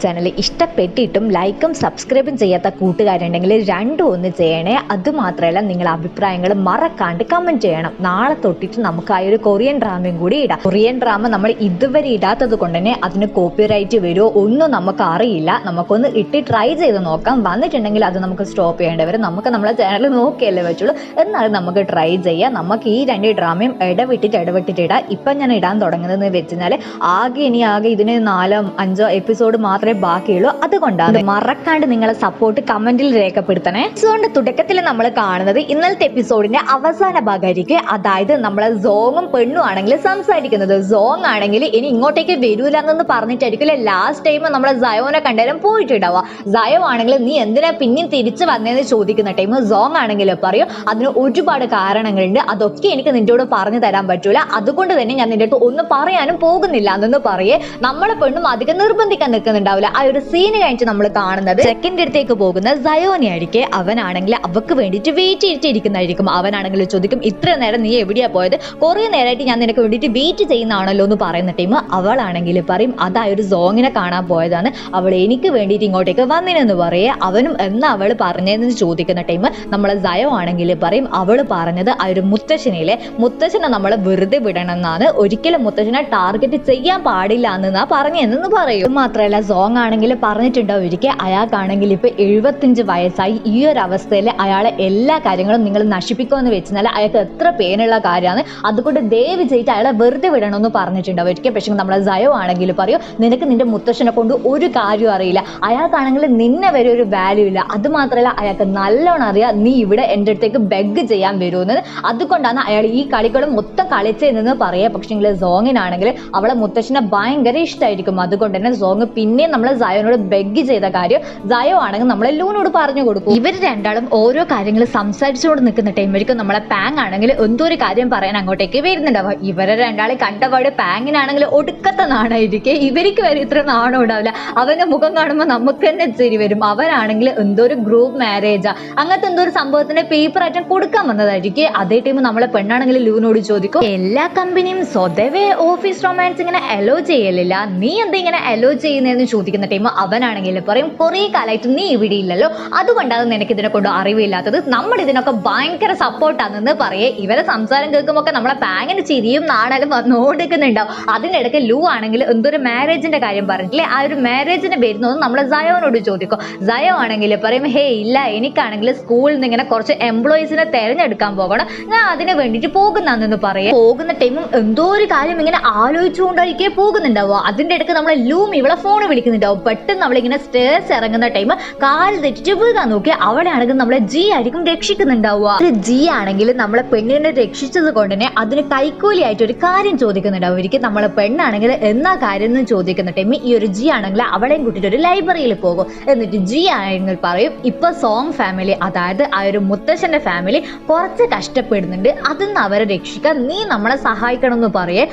Channel ഇഷ്ടപ്പെട്ടിട്ടും ലൈക്കും സബ്സ്ക്രൈബും ചെയ്യാത്ത കൂട്ടുകാരുണ്ടെങ്കിൽ രണ്ടും ഒന്ന് ചെയ്യണേ. അതുമാത്രമല്ല നിങ്ങളുടെ അഭിപ്രായങ്ങൾ മറക്കാണ്ട് കമന്റ് ചെയ്യണം. നാളെ തൊട്ടിട്ട് നമുക്ക് ആ ഒരു കൊറിയൻ ഡ്രാമയും കൂടി ഇടാം. കൊറിയൻ ഡ്രാമ നമ്മൾ ഇതുവരെ ഇടാത്തത് കൊണ്ട് തന്നെ അതിന് കോപ്പിറൈറ്റ് വരുമോ ഒന്നും നമുക്ക് അറിയില്ല. നമുക്കൊന്ന് ഇട്ട് ട്രൈ ചെയ്ത് നോക്കാം. വന്നിട്ടുണ്ടെങ്കിൽ അത് നമുക്ക് സ്റ്റോപ്പ് ചെയ്യേണ്ടി വരും നമുക്ക് നമ്മളെ ചാനൽ നോക്കിയല്ലേ വെച്ചുള്ളൂ എന്നാലും നമുക്ക് ട്രൈ ചെയ്യാം. നമുക്ക് ഈ രണ്ട് ഡ്രാമയും ഇടവിട്ടിട്ട് ഇടവിട്ടിട്ട് ഇടാം. ഇപ്പം ഞാൻ ഇടാൻ തുടങ്ങുന്നതെന്ന് വെച്ചാൽ ആകെ ഇനി ആകെ ഇതിന് നാലോ അഞ്ചോ എപ്പിസോഡ് മാത്രമേ ബാക്കിയുള്ളൂ. അതുകൊണ്ടാണ് മറക്കാണ്ട് നിങ്ങളെ സപ്പോർട്ട് കമന്റിൽ രേഖപ്പെടുത്തണേ. എപ്പിസോഡിന്റെ തുടക്കത്തിൽ നമ്മൾ കാണുന്നത് ഇന്നലത്തെ എപ്പിസോഡിന്റെ അവസാന ഭാഗമായിരിക്കും. അതായത് നമ്മളെ സോങ്ങും പെണ്ണും ആണെങ്കിൽ സംസാരിക്കുന്നത്. സോങ് ആണെങ്കിൽ ഇനി ഇങ്ങോട്ടേക്ക് വരൂല എന്നൊന്ന് പറഞ്ഞിട്ടായിരിക്കും ലാസ്റ്റ് ടൈം നമ്മളെ സയോനെ കണ്ടാലും പോയിട്ടുണ്ടാവുക. സയോ ആണെങ്കിൽ നീ എന്തിനാ പിന്നെയും തിരിച്ചു വന്നതെന്ന് ചോദിക്കുന്ന ടൈം സോങ് ആണെങ്കിൽ പറയും. അതിന് ഒരുപാട് കാരണങ്ങളുണ്ട്. അതൊക്കെ എനിക്ക് നിന്നോട് പറഞ്ഞു തരാൻ പറ്റൂല. അതുകൊണ്ട് തന്നെ ഞാൻ നിന്റെ അടുത്ത് ഒന്നും പറയാനും പോകുന്നില്ല എന്നൊന്ന് പറയേ. നമ്മളെ പെണ്ണും അധികം നിർബന്ധിക്കാൻ നിൽക്കുന്നുണ്ടാവില്ല ആ ഒരു സീന് കഴിഞ്ഞിട്ട് നമ്മൾ കാണുന്നത് സെക്കൻഡ് അടുത്തേക്ക് പോകുന്ന സയോനി ആയിരിക്കെ അവനാണെങ്കിൽ അവക്ക് വേണ്ടിയിട്ട് വെയിറ്റ് ചെയ്തിട്ടിരിക്കുന്നതായിരിക്കും അവനാണെങ്കിൽ ചോദിക്കും ഇത്ര നേരം നീ എവിടെയാ പോയത്? കുറെ നേരമായിട്ട് ഞാൻ നിനക്ക് വേണ്ടിയിട്ട് വെയിറ്റ് ചെയ്യുന്നതാണല്ലോ എന്ന് പറയുന്ന ടൈം അവളാണെങ്കിൽ പറയും അത് ഒരു സോങ്ങിനെ കാണാൻ പോയതാണ്. അവൾ എനിക്ക് വേണ്ടിയിട്ട് ഇങ്ങോട്ടേക്ക് വന്നിനെന്ന് പറയേ. അവനും എന്ന് അവൾ പറഞ്ഞതെന്ന് ചോദിക്കുന്ന ടൈം നമ്മളെ സയോ ആണെങ്കിൽ പറയും അവൾ പറഞ്ഞത് ആ ഒരു മുത്തശ്ശനിലെ മുത്തശ്ശനെ നമ്മൾ വെറുതെ വിടണം എന്നാണ് ഒരിക്കലും മുത്തശ്ശനെ ടാർഗറ്റ് ചെയ്യാൻ പാടില്ല എന്നാ പറഞ്ഞതെന്ന് പറയും. മാത്രമല്ല സോങ് ആണെങ്കിൽ പറഞ്ഞിട്ടുണ്ടാവും. ഒരിക്കൽ അയാൾക്കാണെങ്കിൽ ഇപ്പൊ എഴുപത്തിയഞ്ച് വയസ്സായി. ഈ ഒരു അവസ്ഥയിൽ അയാളെ എല്ലാ കാര്യങ്ങളും നിങ്ങൾ നശിപ്പിക്കുമെന്ന് വെച്ചാൽ അയാൾക്ക് എത്ര പേനുള്ള കാര്യമാണ്. അതുകൊണ്ട് ദയവ് ചെയ്തിട്ട് അയാളെ വെറുതെ വിടണമെന്ന് പറഞ്ഞിട്ടുണ്ടാവും. ഒരിക്കൽ പക്ഷേ നമ്മളെ ജയോ ആണെങ്കിൽ പറയും നിനക്ക് നിന്റെ മുത്തശ്ശനെ കൊണ്ട് ഒരു കാര്യവും അറിയില്ല. അയാൾക്കാണെങ്കിൽ നിന്നെ വരെ ഒരു വാല്യൂ ഇല്ല. അത് മാത്രമല്ല അയാൾക്ക് നല്ലോണം അറിയാം നീ ഇവിടെ എന്റെ അടുത്തേക്ക് ബെഗ് ചെയ്യാൻ വരുമെന്ന്. അതുകൊണ്ടാണ് അയാൾ ഈ കളികളും മൊത്തം കളിച്ചതെന്ന് പക്ഷേ പക്ഷേങ്കിൽ സോങ്ങിനാണെങ്കിൽ അവളെ മുത്തശ്ശനെ ഭയങ്കര ഇഷ്ടമായിരിക്കും അതുകൊണ്ട് തന്നെ സോങ് പിന്നെയും നമ്മൾ സയോനോട് ബെഗ് ചെയ്ത കാര്യം സയോ ആണെങ്കിൽ നമ്മൾ ലൂനോട് പറഞ്ഞു കൊടുക്കും. ഇവർ രണ്ടാളും ഓരോ കാര്യങ്ങൾ സംസാരിച്ചുകൊണ്ട് നിൽക്കുന്ന ടൈമിലേക്കും നമ്മളെ പാങ് ആണെങ്കിൽ എന്തോ ഒരു കാര്യം പറയാൻ അങ്ങോട്ടേക്ക് വരുന്നുണ്ടാവും ഇവരെ രണ്ടാളെ കണ്ടപാട് പാങ്ങിനാണെങ്കിൽ ഒടുക്കത്തെ നാണായിരിക്കും. ഇവർക്ക് വരെ ഇത്ര നാണം ഉണ്ടാവില്ല. അവന്റെ മുഖം കാണുമ്പോൾ നമുക്ക് തന്നെ ചിരി വരും. അവരാണെങ്കിൽ എന്തോ ഒരു ഗ്രൂപ്പ് മാരേജാ അങ്ങനത്തെ എന്തോ ഒരു സംഭവത്തിന്റെ പേപ്പർ ആറ്റം കൊടുക്കാൻ വന്നതായിരിക്കും. അതേ ടൈം നമ്മളെ പെണ്ണാണെങ്കിൽ ലൂനോട് ചോദിക്കും എല്ലാ കമ്പനിയും സ്വതവേ ഓഫീസ് റൊമാൻസ് ഇങ്ങനെ അലോ ചെയ്യലില്ല. നീ എന്താ ഇങ്ങനെ അലോ ചെയ്യുന്നതെന്ന് ചോദിക്കുന്ന ടൈം അവനാണെങ്കിൽ പറയും കുറേ കാലമായിട്ട് നീ ഇവിടെ ഇല്ലല്ലോ. അതുകൊണ്ടാണ് നിനക്ക് ഇതിനെ കൊണ്ട് അറിവില്ലാത്തത്. നമ്മൾ ഇതിനൊക്കെ ഭയങ്കര സപ്പോർട്ടാണെന്ന് പറയേ. ഇവരെ സംസാരം കേൾക്കുമ്പോൾ ഒക്കെ നമ്മളെ പാങ്ങിന് ചിരിയും നാണലും വന്നുകൊണ്ടിരിക്കുന്നുണ്ടാവും അതിനിടയ്ക്ക് ലൂ ആണെങ്കിൽ എന്തൊരു മാരേജിന്റെ കാര്യം പറഞ്ഞിട്ടില്ലേ? ആ ഒരു മാരേജിന് വരുന്നതെന്ന് നമ്മളെ സയോനോട് ചോദിക്കും. സയോ ആണെങ്കിൽ പറയും ഹേ ഇല്ല എനിക്കാണെങ്കിൽ സ്കൂളിൽ നിന്ന് ഇങ്ങനെ കുറച്ച് എംപ്ലോയീസിനെ തിരഞ്ഞെടുക്കാൻ പോകണം. ഞാൻ അതിന് വേണ്ടിയിട്ട് പോകുന്നതെന്ന് പറയും. പോകുന്ന ടൈമും എന്തോ ഒരു കാര്യം ഇങ്ങനെ ആലോചിച്ചുകൊണ്ടായിരിക്കേ പോകുന്നുണ്ടാവുക. അതിന്റെ ഇടയ്ക്ക് നമ്മളെ ലൂം ഇവളെ ഫോൺ വിളിക്കുന്നുണ്ടാവും പെട്ടെന്ന് അവളിങ്ങനെ സ്റ്റേഴ്സ് ഇറങ്ങുന്ന ടൈം കാൽ തെറ്റിച്ച് വീഴാൻ നോക്കി അവളെ ആണെങ്കിൽ നമ്മളെ ജി ആയിരിക്കും രക്ഷിക്കുന്നുണ്ടാവുക. ഒരു ജി ആണെങ്കിൽ നമ്മളെ പെണ്ണിനെ രക്ഷിച്ചത് കൊണ്ട് തന്നെ അതിന് കൈക്കൂലി ആയിട്ട് ഒരു കാര്യം ചോദിക്കുന്നുണ്ടാവും. ഒരിക്കൽ നമ്മളെ പെണ്ണാണെങ്കിൽ എന്നാ കാര്യം എന്ന് ചോദിക്കുന്ന ടൈം ഈ ഒരു ജി ആണെങ്കിൽ അവളെയും കൂട്ടിയിട്ട് ഒരു ലൈബ്രറിയിൽ പോകും. എന്നിട്ട് ജി ആണെങ്കിൽ പറയും ഇപ്പൊ സോങ് ഫാമിലി അതായത് ആ ഒരു മുത്തശ്ശന്റെ ഫാമിലി കുറച്ച് കഷ്ടപ്പെടുന്നുണ്ട്. അതിന്ന് അവരെ രക്ഷിക്കാൻ നീ നമ്മളെ സഹായിക്കണം എന്ന് പറയേ.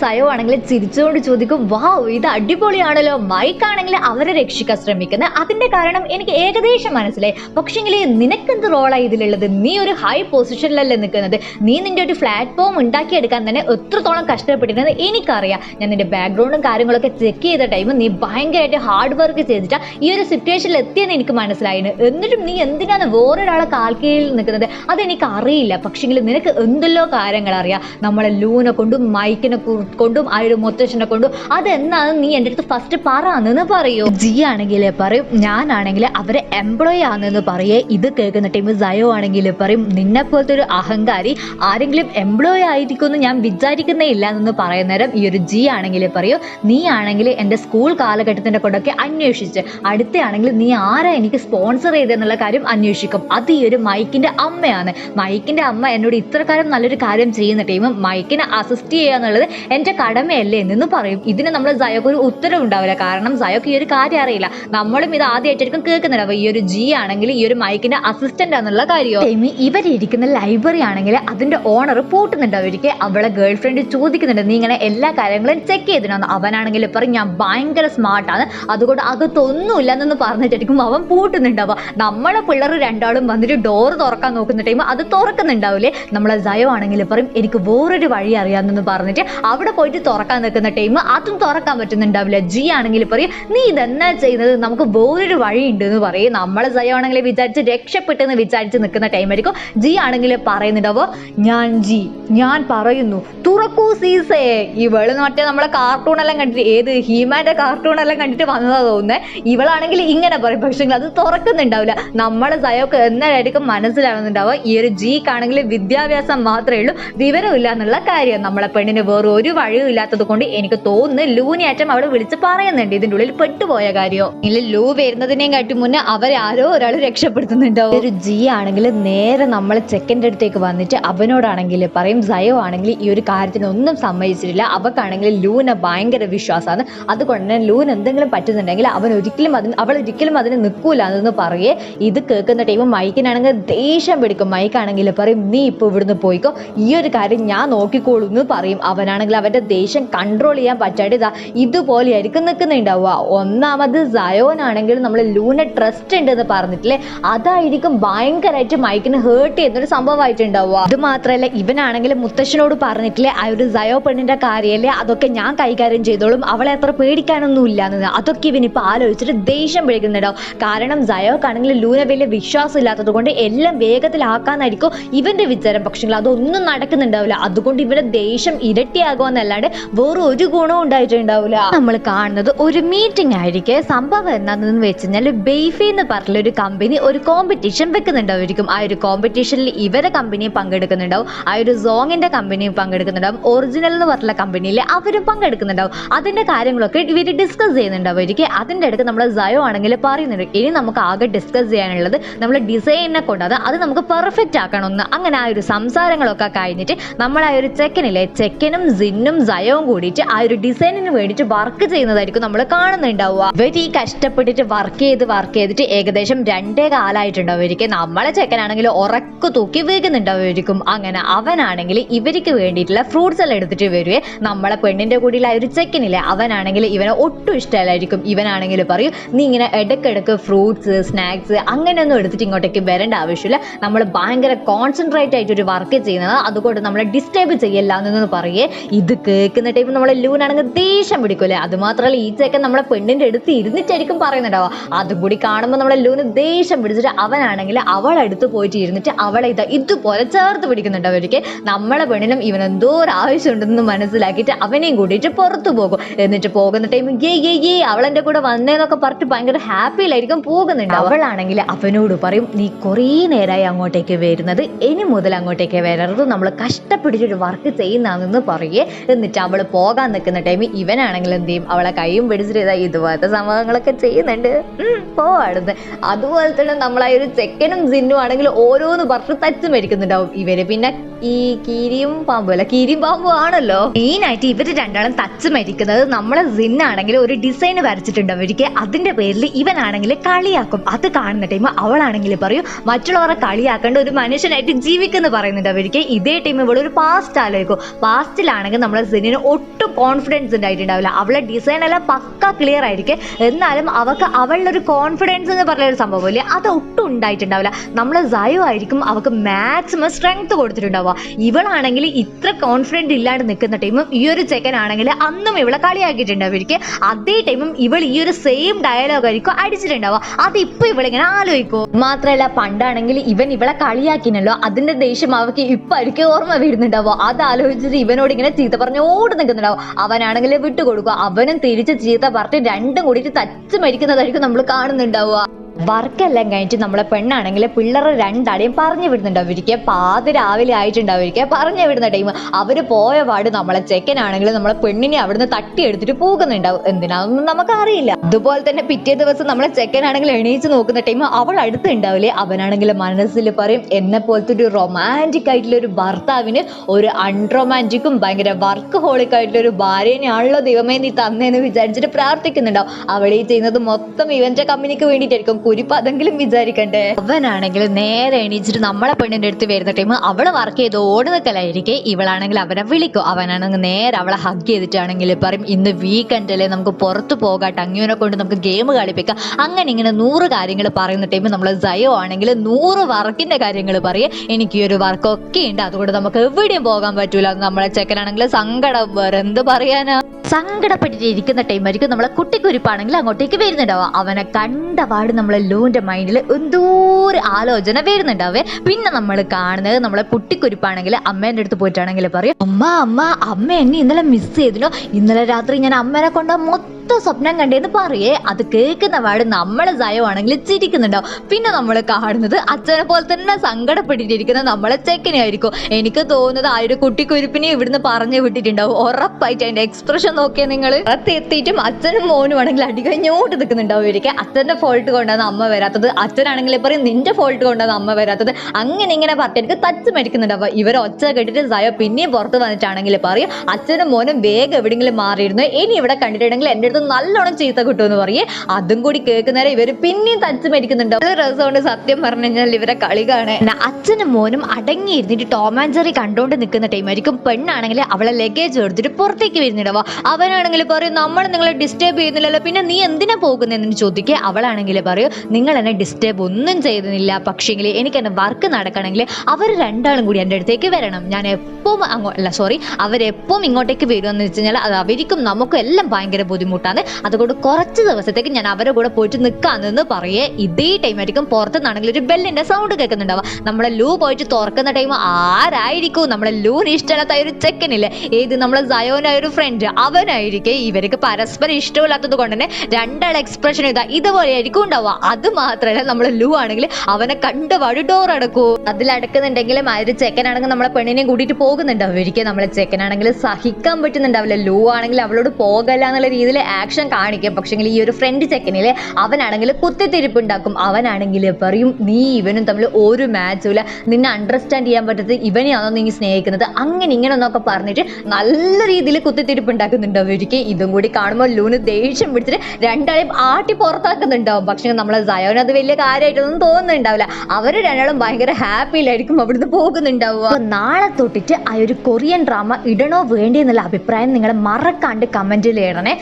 സയോ ആണെങ്കിൽ ചിരിച്ചുകൊണ്ട് ചോദിക്കും വാ ഇത് അടിപൊളിയാണല്ലോ. മൈക്ക് ആണെങ്കിൽ അവരെ രക്ഷിക്കാൻ ശ്രമിക്കുന്നത് അതിന്റെ കാരണം എനിക്ക് ഏകദേശം മനസ്സിലായി. പക്ഷെങ്കിൽ നിനക്കെന്ത് റോളാണ് ഇതിലുള്ളത്? നീ ഒരു ഹൈ പൊസിഷനിലല്ലേ നിൽക്കുന്നത് നീ നിന്റെ ഒരു പ്ലാറ്റ്ഫോം ഉണ്ടാക്കിയെടുക്കാൻ തന്നെ എത്രത്തോളം കഷ്ടപ്പെട്ടിരുന്നത് എനിക്കറിയാം. ഞാൻ നിന്റെ ബാക്ക്ഗ്രൗണ്ടും കാര്യങ്ങളൊക്കെ ചെക്ക് ചെയ്ത ടൈം നീ ഭയങ്കരമായിട്ട് ഹാർഡ് വർക്ക് ചെയ്തിട്ടാ ഈ ഒരു സിറ്റുവേഷനിൽ എത്തിയെന്ന് എനിക്ക് മനസ്സിലായിന്. എന്നിട്ടും നീ എന്തിനാണ് വേറൊരാളെ കാൽക്കീഴിൽ നിൽക്കുന്നത് അതെനിക്ക് അറിയില്ല പക്ഷെങ്കിൽ നിനക്ക് എന്തെല്ലോ കാര്യങ്ങൾ അറിയാം. നമ്മളെ ലൂനെ കൊണ്ടും മൈക്കിനെ കൊണ്ടും ആ ഒരു മുത്തശ്ശനെ കൊണ്ടും അതെന്നാണ് നീ എന്റെ അടുത്ത് ഫസ്റ്റ് പറയാന്ന് പറയൂ. ജി ആണെങ്കിൽ പറയും ഞാനാണെങ്കിൽ അവരെ എംപ്ലോയി ആണെന്ന് പറയേ. ഇത് കേൾക്കുന്ന ടീം സയോ ആണെങ്കിൽ പറയും. നിന്നെ പോലത്തെ ഒരു അഹങ്കാരി ആരെങ്കിലും എംപ്ലോയി ആയിരിക്കുമെന്ന് ഞാൻ വിചാരിക്കുന്നേ ഇല്ല എന്ന് പറയുന്ന നേരം ഈ ഒരു ജി ആണെങ്കിൽ പറയൂ നീ ആണെങ്കിൽ എന്റെ സ്കൂൾ കാലഘട്ടത്തിന്റെ കൊണ്ടൊക്കെ അന്വേഷിച്ച്. അടുത്തയാണെങ്കിൽ നീ ആരാ എനിക്ക് സ്പോൺസർ ചെയ്തെന്നുള്ള കാര്യം അന്വേഷിക്കും. അത് ഈ ഒരു മൈക്കിന്റെ അമ്മയാണ്. മൈക്കിന്റെ അമ്മ എന്നോട് ഇത്രക്കാലം നല്ലൊരു കാര്യം ചെയ്യുന്ന ടീം മൈക്കിനെ അസിസ്റ്റ് ചെയ്യുക എന്നുള്ളത് എന്റെ കടമയല്ലേ എന്ന് പറയും. ഇതിന് നമ്മൾ സയോക്ക് ഒരു ഉത്തരവ് ഉണ്ടാവില്ല കാരണം സയോക്ക് ഈ ഒരു കാര്യം അറിയില്ല. നമ്മളും ഇത് ആദ്യമായിട്ടായിരിക്കും അപ്പൊ ഈ ഒരു ജി ആണെങ്കിൽ ഈ ഒരു മൈക്കിന്റെ അസിസ്റ്റന്റ് ആണെന്നുള്ള കാര്യം? ടൈമി ഇവരിയ്ക്കുന്ന ലൈബ്രറി ആണെങ്കിൽ അതിന്റെ ഓണർ പൂട്ടുന്നുണ്ട്. അവർക്ക് അവളെ ഗേൾ ഫ്രണ്ട് ചോദിക്കുന്നുണ്ട്. നീ ഇങ്ങനെ എല്ലാ കാര്യങ്ങളും ചെക്ക് ചെയ്തിട്ടുണ്ടോ അവനാണെങ്കിൽ പറയും ഞാൻ ഭയങ്കര സ്മാർട്ടാണ് അതുകൊണ്ട് അകത്തൊന്നുമില്ല എന്നൊന്ന് പറഞ്ഞിട്ടായിരിക്കും അവൻ പൂട്ടുന്നുണ്ടാവുക നമ്മളെ പിള്ളേർ രണ്ടാളും വന്നിട്ട് ഡോർ തുറക്കാൻ നോക്കുന്ന ടൈം അത് തുറക്കുന്നുണ്ടാവില്ലേ? നമ്മളെ സയോ ആണെങ്കിൽ പറയും എനിക്ക് വേറൊരു വഴി അറിയാമെന്ന് പറഞ്ഞിട്ട് അവിടെ പോയിട്ട് തുറക്കാൻ നിൽക്കുന്ന ടൈം അതും തുറക്കാൻ പറ്റുന്നുണ്ടാവില്ല. ജി ആണെങ്കിൽ പറയും നീ ഇതെന്നാ ചെയ്യുന്നത്? നമുക്ക് വേറൊരു വഴി ഉണ്ട് എന്ന് പറയും. നമ്മളെ ആണെങ്കിൽ വിചാരിച്ച് രക്ഷപ്പെട്ടെന്ന് വിചാരിച്ച് നിൽക്കുന്ന ടൈമായിരിക്കും ജി ആണെങ്കിൽ പറയുന്നുണ്ടാവോ ഞാൻ ജി ഞാൻ പറയുന്നു തുറക്കൂ സീസേ. ഇവൾ മറ്റേ നമ്മളെ കാർട്ടൂൺ എല്ലാം കണ്ടിട്ട് ഏത് ഹീമാന്റെ കാർട്ടൂൺ എല്ലാം കണ്ടിട്ട് വന്നതാ തോന്നുന്നത് ഇവളാണെങ്കിൽ ഇങ്ങനെ പറയും പക്ഷെ അത് തുറക്കുന്നുണ്ടാവില്ല. നമ്മളെ സയോക്ക് എന്നായിരിക്കും മനസ്സിലാവുന്നുണ്ടാവുക. ഈ ഒരു ജിക്കാണെങ്കിൽ വിദ്യാഭ്യാസം മാത്രമേ ഉള്ളൂ വിവരമില്ല എന്നുള്ള കാര്യം. നമ്മളെ പെണ്ണിന് വേറെ ഒരു വഴിയും ഇല്ലാത്തത് കൊണ്ട് എനിക്ക് തോന്നുന്നു ലൂനിയാറ്റം അവിടെ വിളിച്ച് പറയുന്നുണ്ട്. ഇതിന്റെ ഉള്ളിൽ പെട്ടുപോയ കാര്യോ? ഇല്ല ലൂ വരുന്നതിനേം കാട്ടി മുന്നേ അവരാരോ ഒരാൾ രക്ഷപ്പെടുത്തുന്നുണ്ടോ? ഒരു ജി ആണെങ്കിൽ നേരെ നമ്മൾ ചെക്കന്റെ അടുത്തേക്ക് വന്നിട്ട് അവനോടാണെങ്കിൽ പറയും സയോ ആണെങ്കിൽ ഈ ഒരു കാര്യത്തിന് ഒന്നും സമ്മതിച്ചിട്ടില്ല. അവക്കാണെങ്കിൽ ലൂന ഭയങ്കര വിശ്വാസമാണ്. അതുകൊണ്ട് തന്നെ ലൂൻ എന്തെങ്കിലും പറ്റുന്നുണ്ടെങ്കിൽ അവൻ ഒരിക്കലും അതിന് അവൾ ഒരിക്കലും അതിന് നിൽക്കൂല എന്ന് പറയേ. ഇത് കേൾക്കുന്ന ടൈം മൈക്കിനാണെങ്കിൽ ദേഷ്യം പിടിക്കും. മൈക്കാണെങ്കിൽ പറയും നീ ഇപ്പോൾ ഇവിടുന്ന് പോയിക്കോ. ഈ ഒരു കാര്യം ഞാൻ നോക്കിക്കോളൂ എന്ന് പറയും. അവനാണെങ്കിൽ അവന്റെ ദേഷ്യം കൺട്രോൾ ചെയ്യാൻ പറ്റാണ്ട് ഇതാ ഇതുപോലെയായിരിക്കും നിൽക്കുന്നുണ്ടാവുക ഒന്നാമത് സയോൻ ആണെങ്കിൽ നമ്മൾ ലൂന ട്രസ്റ്റ് ഉണ്ട് എന്ന് പറഞ്ഞിട്ടില്ലേ? അതായിരിക്കും ഭയങ്കരമായിട്ട് മൈക്കിന് ഹേർട്ട് ചെയ്യുന്നൊരു സംഭവമായിട്ടുണ്ടാവുക ഇത് മാത്രമല്ല ഇവനാണെങ്കിൽ മുത്തശ്ശനോട് പറഞ്ഞിട്ടില്ലേ ആ ഒരു സയോ പെണ്ണിന്റെ കാര്യമല്ലേ അതൊക്കെ ഞാൻ കൈകാര്യം ചെയ്തോളും. അവളെ അത്ര പേടിക്കാനൊന്നും ഇല്ല എന്ന്. അതൊക്കെ ഇവനിപ്പോൾ ആലോചിച്ചിട്ട് ദേഷ്യം പിടിക്കുന്നുണ്ടാവും കാരണം സയോക്കാണെങ്കിൽ ലൂന വലിയ വിശ്വാസം ഇല്ലാത്തത് കൊണ്ട് എല്ലാം വേഗത്തിലാക്കാന്നായിരിക്കും ഇവന്റെ വിചാരം. പക്ഷേ അതൊന്നും നടക്കുന്നുണ്ടാവില്ല. അതുകൊണ്ട് ഇവന്റെ ദേഷ്യം ഇരട്ടിയാകുമെന്നല്ലാണ്ട് വേറെ ഒരു ഗുണവും ഉണ്ടായിട്ടുണ്ടാവില്ല. നമ്മൾ കാണുന്നത് ഒരു മീറ്റിംഗ് ആയിരിക്കെ. സംഭവം എന്താണെന്ന് വെച്ച് കഴിഞ്ഞാൽ ബെയ്ഫി എന്ന് പറഞ്ഞ ഒരു കമ്പനി ഒരു കോമ്പറ്റീഷൻ വെക്കുന്നുണ്ടാവും ആ ഒരു കോമ്പറ്റീഷനിൽ ഇവരെ കമ്പനിയും പങ്കെടുക്കുന്നുണ്ടാവും. ആ ഒരു സോങ്ങിന്റെ കമ്പനിയും പങ്കെടുക്കുന്നുണ്ടാവും. ഒറിജിനൽ എന്ന് പറഞ്ഞ കമ്പനിയിൽ അവരും പങ്കെടുക്കുന്നുണ്ടാവും. അതിന്റെ കാര്യങ്ങളൊക്കെ ഇവർ ഡിസ്കസ് ചെയ്യുന്നുണ്ടാവുമായിരിക്കും. അതിന്റെ അടുത്ത് നമ്മൾ സയോ ആണെങ്കിൽ പറയുന്നുണ്ട്. ഇനി നമുക്ക് ആകെ ഡിസ്കസ് ചെയ്യാനുള്ളത് നമ്മൾ ഡിസൈനിനെ കൊണ്ടത് അത് നമുക്ക് പെർഫെക്റ്റ് ആക്കണമെന്ന്. അങ്ങനെ ആ ഒരു സംസാരങ്ങളൊക്കെ കഴിഞ്ഞിട്ട് നമ്മൾ ആ ഒരു ചെക്കനിലെ ചെക്കനും സിന്നും സയവും കൂടിയിട്ട് ആ ഒരു ഡിസൈനിന് വേണ്ടിയിട്ട് വർക്ക് ചെയ്യുന്നതായിരിക്കും നമ്മൾ കാണുന്നുണ്ടാവുക. ഇവർ ഈ കഷ്ടപ്പെട്ടിട്ട് വർക്ക് ചെയ്ത് വർക്ക് ചെയ്തിട്ട് ഏകദേശം രണ്ടേ കാലമായിട്ടുണ്ടാവുമായിരിക്കും നമ്മളെ ചെക്കനാണെങ്കിൽ ഉറക്ക തൂക്കി വീകുന്നുണ്ടാവുമായിരിക്കും അങ്ങനെ അവനാണെങ്കിൽ ഇവർക്ക് വേണ്ടിയിട്ടുള്ള ഫ്രൂട്ട്സ് എല്ലാം എടുത്തിട്ട് വരുവേ. നമ്മളെ പെണ്ണിന്റെ കൂടെയുള്ള ഒരു ചെക്കനില്ലേ അവനാണെങ്കിൽ ഇവനെ ഒട്ടും ഇഷ്ടമല്ലായിരിക്കും. ഇവനാണെങ്കിൽ പറയും നീ ഇങ്ങനെ ഇടക്കിടക്ക് ഫ്രൂട്ട്സ് സ്നാക്സ് അങ്ങനെയൊന്നും എടുത്തിട്ട് ഇങ്ങോട്ടേക്ക് വരേണ്ട ആവശ്യമില്ല. നമ്മൾ ഭയങ്കര കോൺസെൻട്രേറ്റ് ആയിട്ട് ഒരു വർക്ക് ചെയ്യുന്നത് അതുകൊണ്ട് നമ്മളെ ഡിസ്റ്റർബ് ചെയ്യല്ല എന്നൊന്ന് പറയേ. ഇത് കേൾക്കുന്ന ടൈപ്പ് നമ്മളെ ലൂനാണെങ്കിൽ ദേഷ്യം പിടിക്കൂലേ. അത് മാത്രമല്ല ഈ ചെക്കൻ നമ്മളെ പെണ്ണിന്റെ അടുത്ത് ഇരുന്നിട്ടായിരിക്കും പറയുന്നുണ്ടാവുക. അതും കൂടി കാണുമ്പോൾ നമ്മളെ ലൂന് ദേഷ്യം പിടിച്ചിട്ട് അവനാണെങ്കിൽ അവളടുത്ത് പോയിട്ട് ഇരുന്നിട്ട് അവളെ ഇതാ ഇതുപോലെ ചേർത്ത് പിടിക്കുന്നുണ്ട് അവർക്ക്. നമ്മളെ പെണ്ണിനും ഇവൻ എന്തോ ഒരു ആവശ്യമുണ്ടെന്ന് മനസ്സിലാക്കിയിട്ട് അവനെയും കൂട്ടിയിട്ട് പുറത്തു പോകും. എന്നിട്ട് പോകുന്ന ടൈം ഗേ ഗേ ഗേ അവളെന്റെ കൂടെ വന്നേന്നൊക്കെ പറഞ്ഞിട്ട് ഭയങ്കര ഹാപ്പിയിലായിരിക്കും പോകുന്നുണ്ട് അവളാണെങ്കിൽ അവനോട് പറയും നീ കുറേ നേരമായി അങ്ങോട്ടേക്ക് വരുന്നത്. ഇനി മുതൽ അങ്ങോട്ടേക്ക് വരരുത്. നമ്മൾ കഷ്ടപ്പെട്ടിട്ടൊരു വർക്ക് ചെയ്യുന്നതെന്ന് പറയേ. എന്നിട്ട് അവൾ പോകാൻ നിൽക്കുന്ന ടൈമിൽ ഇവനാണെങ്കിൽ എന്ത് ചെയ്യും? അവളെ കൈയും പിടിച്ചിട്ട് ഇതാ ഇതുപോലത്തെ സംഭവങ്ങളൊക്കെ ചെയ്യുന്നുണ്ട്. ഉം, പോവാടുന്ന് അതുപോലെ തന്നെ നമ്മളായ ഒരു ചെക്കനും സിന്നും ആണെങ്കിൽ ഓരോന്ന് പറഞ്ഞ് തച്ച് മരിക്കുന്നുണ്ടാവും ഇവർ. പിന്നെ ഈ കീരിയും പാമ്പും അല്ല കീരിയും പാമ്പും ആണല്ലോ. മെയിനായിട്ട് ഇവർ രണ്ടാളും തച്ച് മരിക്കുന്നത് നമ്മളെ സിന്നാണെങ്കിൽ ഒരു ഡിസൈൻ വരച്ചിട്ടുണ്ട് അവർക്ക്. അതിന്റെ പേരിൽ ഇവനാണെങ്കിൽ കളിയാക്കും. അത് കാണുന്ന ടൈം അവളാണെങ്കിൽ പറയും മറ്റുള്ളവരെ കളിയാക്കേണ്ട ഒരു മനുഷ്യനായിട്ട് ജീവിക്കുന്നു പറയുന്നുണ്ട് അവർക്ക്. ഇതേ ടൈം ഇവിടെ ഒരു പാസ്റ്റ് ആലോചിക്കും. പാസ്റ്റിലാണെങ്കിൽ നമ്മളെ സിന്നിന് ഒട്ടും കോൺഫിഡൻസ് ഉണ്ടായിട്ടുണ്ടാവില്ല. അവളെ ഡിസൈൻ എല്ലാം പക്ക ക്ലിയർ ആയിരിക്കും. എന്നാലും അവൾക്ക് അവളുടെ ഒരു കോൺഫിഡൻസ് എന്ന് പറഞ്ഞ ഒരു സംഭവമില്ലേ അത് ഒട്ടും ഉണ്ടായിട്ടുണ്ടാവില്ല. നമ്മൾ സയോ ആയിരിക്കും അവൾക്ക് മാക്സിമം സ്ട്രെങ്ത് കൊടുത്തിട്ടുണ്ടാവുക. ഇവളാണെങ്കിൽ ഇത്ര കോൺഫിഡന്റ് ഇല്ലാണ്ട് നിൽക്കുന്ന ടീമും ഈ ഒരു ചെക്കനാണെങ്കിൽ അന്നും ഇവളെ കളിയാക്കിയിട്ടുണ്ടാവും അവർക്ക് അതേ ടൈമും ഇവൾ ഈ ഒരു സെയിം ഡയലോഗ് ആയിരിക്കും അടിച്ചിട്ടുണ്ടാവുക. അത് ഇപ്പൊ ഇവളിങ്ങനെ ആലോചിക്കോ. മാത്രമല്ല പണ്ടാണെങ്കിൽ ഇവൻ ഇവളെ കളിയാക്കിനല്ലോ അതിന്റെ ദേഷ്യം അവർക്ക് ഇപ്പൊ ആയിരിക്കും ഓർമ്മ വരുന്നുണ്ടാവുക. അത് ആലോചിച്ചിട്ട് ഇവനോട് ഇങ്ങനെ ചീത്ത പറഞ്ഞ് ഓടി നിൽക്കുന്നുണ്ടാവും അവനാണെങ്കിൽ വിട്ടുകൊടുക്കുക. അവനും തിരിച്ച് ചീത്ത പറഞ്ഞ് രണ്ടും കൂടിയിട്ട് തച്ച് മരിക്കുന്നതായിരിക്കും നമ്മൾ കാണുന്നുണ്ടാവുക. വർക്കെല്ലാം കഴിഞ്ഞിട്ട് നമ്മളെ പെണ്ണാണെങ്കിൽ പിള്ളേരെ രണ്ടാളെയും പറഞ്ഞു വിടുന്നുണ്ട് അവർക്ക് പാതി രാവിലെ ആയിട്ടുണ്ട് അവർക്ക് പറഞ്ഞു വിടുന്ന ടൈം. അവർ പോയ പാട് നമ്മളെ ചെക്കനാണെങ്കിൽ നമ്മളെ പെണ്ണിനെ അവിടുന്ന് തട്ടിയെടുത്തിട്ട് പോകുന്നുണ്ടാവും. എന്തിനാണെന്നും നമുക്ക് അറിയില്ല അതുപോലെ തന്നെ പിറ്റേ ദിവസം നമ്മളെ ചെക്കനാണെങ്കിൽ എണീച്ച് നോക്കുന്ന ടൈം അവൾ അടുത്ത് ഉണ്ടാവില്ലേ? അവനാണെങ്കിൽ മനസ്സിൽ പറയും എന്നെ പോലത്തെ ഒരു റൊമാന്റിക് ആയിട്ടുള്ള ഒരു ഭർത്താവിന് ഒരു അൺറൊമാന്റിക്കും ഭയങ്കര വർക്ക് ഹോളിക് ആയിട്ടുള്ള ഒരു ഭാര്യനെയാണല്ലോ ദൈവമേ നീ തന്നേന്ന് വിചാരിച്ചിട്ട് പ്രാർത്ഥിക്കുന്നുണ്ടാവും. അവൾ ഈ ചെയ്യുന്നത് മൊത്തം ഇവന്റെ കമ്പനിക്ക് വേണ്ടിയിട്ടായിരിക്കും. കുരിപ്പ് പദെങ്കിലും വിചാരിക്കണ്ടേ? അവനാണെങ്കിൽ നേരെ എണീച്ചിട്ട് നമ്മളെ പെണ്ണിന്റെ അടുത്ത് വരുന്ന ടൈം അവൾ വർക്ക് ചെയ്ത് ഓടി നിൽക്കലായിരിക്കെ ഇവളാണെങ്കിൽ അവനെ വിളിക്കും. അവനാണെങ്കിൽ നേരെ അവളെ ഹഗ് ചെയ്തിട്ടാണെങ്കിൽ പറയും ഇന്ന് വീക്കെൻഡ് അല്ലേ നമുക്ക് പുറത്ത് പോകാട്ടെ അങ്ങനെ കൊണ്ട് നമുക്ക് ഗെയിം കളിപ്പിക്കാം. അങ്ങനെ ഇങ്ങനെ നൂറ് കാര്യങ്ങൾ പറയുന്ന ടൈം നമ്മൾ ജയോ ആണെങ്കിൽ നൂറ് വർക്കിന്റെ കാര്യങ്ങൾ പറയും. എനിക്ക് ഈ ഒരു വർക്കൊക്കെ ഉണ്ട്. അതുകൊണ്ട് നമുക്ക് എവിടെയും പോകാൻ പറ്റൂല. നമ്മളെ ചെക്കനാണെങ്കിൽ സങ്കടം വേറെ എന്ത് പറയാനാ? സങ്കടപ്പെട്ടിട്ട് ഇരിക്കുന്ന ടൈമായിരിക്കും നമ്മളെ കുട്ടിക്കുരിപ്പാണെങ്കിൽ അങ്ങോട്ടേക്ക് വരുന്നുണ്ടാവുക. അവനെ കണ്ടപാട് നമ്മളെ ലൂന്റെ മൈൻഡിൽ എന്തോ ഒരു ആലോചന വരുന്നുണ്ടാവേ പിന്നെ നമ്മൾ കാണുന്നത് നമ്മളെ കുട്ടിക്കുരിപ്പാണെങ്കിൽ അമ്മേന്റെ അടുത്ത് പോയിട്ടാണെങ്കിൽ പറയും അമ്മ അമ്മ അമ്മ എന്നെ ഇന്നലെ മിസ് ചെയ്തിനോ ഇന്നലെ രാത്രി ഞാൻ അമ്മേനെ കൊണ്ട് മൊത്തം സ്വപ്നം കണ്ടേന്ന് പറയേ അത് കേൾക്കുന്ന പാട് നമ്മളെ ജയമാണെങ്കിൽ ചിരിക്കുന്നുണ്ടാവും. പിന്നെ നമ്മൾ കാണുന്നത് അച്ഛനെ പോലെ തന്നെ സങ്കടപ്പെട്ടിട്ടിരിക്കുന്ന നമ്മളെ ചെക്കനെ ആയിരിക്കും. എനിക്ക് തോന്നുന്നത് ആ ഒരു കുട്ടിക്കുരുപ്പിനെ ഇവിടുന്ന് പറഞ്ഞു വിട്ടിട്ടുണ്ടാവും. ഉറപ്പായിട്ട് അതിന്റെ എക്സ്പ്രഷൻ നോക്കിയാൽ നിങ്ങൾ എത്തിയിട്ടും അച്ഛനും മോനും ആണെങ്കിൽ അടികഴിഞ്ഞോട്ട് നിൽക്കുന്നുണ്ടാവും ഇരിക്കെ അച്ഛന്റെ ഫോൾട്ട് കൊണ്ടാണ് അമ്മ വരാത്തത്. അച്ഛനാണെങ്കിൽ പറയും നിന്റെ ഫോൾട്ട് കൊണ്ടാണ് അമ്മ വരാത്തത്. അങ്ങനെ ഇങ്ങനെ പറഞ്ഞിട്ട് തച്ച് മേടിക്കുന്നുണ്ടാവും ഇവർ ഒച്ച കെട്ടിട്ട് സയോ പിന്നെയും പുറത്ത് വന്നിട്ടാണെങ്കിൽ പറയും അച്ഛനും മോനും വേഗം എവിടെയെങ്കിലും മാറിയിരുന്നു. ഇനി ഇവിടെ കണ്ടിട്ടുണ്ടെങ്കിൽ എന്റെ അടുത്ത് നല്ലോണം ചീത്ത കിട്ടുമെന്ന് പറയേ. അതും കൂടി കേൾക്കുന്നേരം ഇവർ പിന്നെയും തച്ച് മേടിക്കുന്നുണ്ടാവും ഒരു രസമുണ്ട് സത്യം പറഞ്ഞു കഴിഞ്ഞാൽ ഇവരെ കളി കാണേ അച്ഛനും മോനും അടങ്ങിയിരുന്നിട്ട് ടോം ആൻഡ് ജെറി കണ്ടോണ്ട് നിൽക്കുന്ന ടൈമായിരിക്കും പെണ്ണാണെങ്കിൽ അവളെ ലഗേജ് എടുത്തിട്ട് പുറത്തേക്ക് വരുന്നിടവോ. അവനാണെങ്കിൽ പറയും നമ്മൾ നിങ്ങളെ ഡിസ്റ്റേബ് ചെയ്യുന്നില്ലല്ലോ. പിന്നെ നീ എന്തിനാ പോകുന്നതെന്ന് ചോദിക്കുക. അവളാണെങ്കിൽ പറയൂ നിങ്ങൾ എന്നെ ഡിസ്റ്റേബ് ഒന്നും ചെയ്യുന്നില്ല പക്ഷേങ്കിൽ എനിക്ക് എന്റെ വർക്ക് നടക്കണമെങ്കിൽ അവർ രണ്ടാളും കൂടി എന്റെ അടുത്തേക്ക് വരണം. ഞാൻ എപ്പം അങ്ങോ അല്ല സോറി അവരെപ്പം ഇങ്ങോട്ടേക്ക് വരുമെന്ന് വെച്ച് കഴിഞ്ഞാൽ അത് അവർക്കും നമുക്കും എല്ലാം ഭയങ്കര ബുദ്ധിമുട്ടാണ് അതുകൊണ്ട് കുറച്ച് ദിവസത്തേക്ക് ഞാൻ അവരുടെ കൂടെ പോയിട്ട് നിൽക്കാമെന്ന് പറയേ. ഇതേ ടൈം ആയിരിക്കും പുറത്തുനിന്നാണെങ്കിൽ ഒരു ബെല്ലിന്റെ സൗണ്ട് കേൾക്കുന്നുണ്ടാവുക. നമ്മളെ ലൂ പോയിട്ട് തുറക്കുന്ന ടൈം ആരായിരിക്കും? നമ്മളെ ലൂന് ഇഷ്ടമില്ലാത്ത ഒരു ചെക്കനില്ലേ? ഏത് നമ്മളെ സയോനായ ഒരു ഫ്രണ്ട് അവനായിരിക്കും. ഇവർക്ക് പരസ്പരം ഇഷ്ടമില്ലാത്തത് കൊണ്ട് തന്നെ രണ്ടാളെ എക്സ്പ്രഷൻ ഇതാ ഇതുപോലെ ആയിരിക്കും ഉണ്ടാവുക. അത് മാത്രമല്ല നമ്മളെ ലൂ ആണെങ്കിൽ അവനെ കണ്ടുപാട് ഡോർ അടക്കൂ. അതിൽ അടക്കുന്നുണ്ടെങ്കിലും ആ ഒരു ചെക്കനാണെങ്കിൽ നമ്മളെ പെണ്ണിനെ കൂട്ടിയിട്ട് പോകുന്നുണ്ടാവും. ഒരിക്കൽ നമ്മളെ ചെക്കനാണെങ്കിൽ സഹിക്കാൻ പറ്റുന്നുണ്ടാവില്ല. ലൂ ആണെങ്കിൽ അവളോട് പോകല്ല എന്നുള്ള രീതിയിൽ ആക്ഷൻ കാണിക്കും. പക്ഷെങ്കിൽ ഈ ഒരു ഫ്രണ്ട് ചെക്കനിൽ അവനാണെങ്കിൽ കുത്തിത്തിരിപ്പ് ഉണ്ടാക്കും അവനാണെങ്കിൽ പറയും നീ ഇവനും തമ്മിൽ ഒരു മാച്ചും ഇല്ല. നിന്നെ അണ്ടർസ്റ്റാൻഡ് ചെയ്യാൻ പറ്റത്ത് ഇവനെയാണോ നീ സ്നേഹിക്കുന്നത്? അങ്ങനെ ഇങ്ങനെ എന്നൊക്കെ പറഞ്ഞിട്ട് നല്ല രീതിയിൽ കുത്തിത്തിരിപ്പ് ഉണ്ടാക്കുന്നുണ്ട് അവർക്ക്. ഇതും കൂടി കാണുമ്പോൾ ലൂന് ദേഷ്യം പിടിച്ചിട്ട് രണ്ടാളെയും ആട്ടി പുറത്താക്കുന്നുണ്ടാവും. പക്ഷേ നമ്മളെ സയോന് അത് വലിയ കാര്യമായിട്ടൊന്നും തോന്നുന്നുണ്ടാവില്ല. അവർ രണ്ടാളും ഭയങ്കര ഹാപ്പിയിലായിരിക്കും അവിടുന്ന് പോകുന്നുണ്ടാവുക. നാളെ തൊട്ടിട്ട് ആ ഒരു കൊറിയൻ ഡ്രാമ ഇടണോ വേണ്ടി എന്നുള്ള അഭിപ്രായം നിങ്ങൾ മറക്കാണ്ട് കമന്റിൽ ഇടണേ.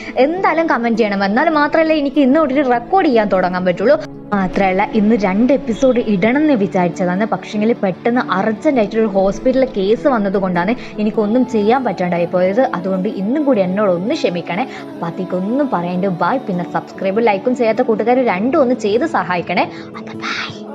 എന്തായാലും കമന്റ് ചെയ്യണം. എന്നാൽ മാത്രമല്ല എനിക്ക് ഇന്ന് തൊട്ടിട്ട് റെക്കോർഡ് ചെയ്യാൻ തുടങ്ങാൻ പറ്റുള്ളൂ. മാത്രമല്ല ഇന്ന് രണ്ട് എപ്പിസോഡ് ഇടണം എന്ന് വിചാരിച്ചതാണ്. പക്ഷേങ്കിൽ പെട്ടെന്ന് അർജന്റായിട്ട് ഒരു ഹോസ്പിറ്റലിൽ കേസ് വന്നതുകൊണ്ടാണ് എനിക്കൊന്നും ചെയ്യാൻ പറ്റാണ്ടായി പോയത്. അതുകൊണ്ട് ഇന്നും കൂടി എന്നോട് ഒന്ന് ക്ഷമിക്കണേ. അപ്പം അതിക്കൊന്നും പറയേണ്ട. ബായ് പിന്നെ സബ്സ്ക്രൈബും ലൈക്കും ചെയ്യാത്ത കൂട്ടുകാർ രണ്ടും ഒന്ന് ചെയ്ത് സഹായിക്കണേ. അപ്പം ബൈ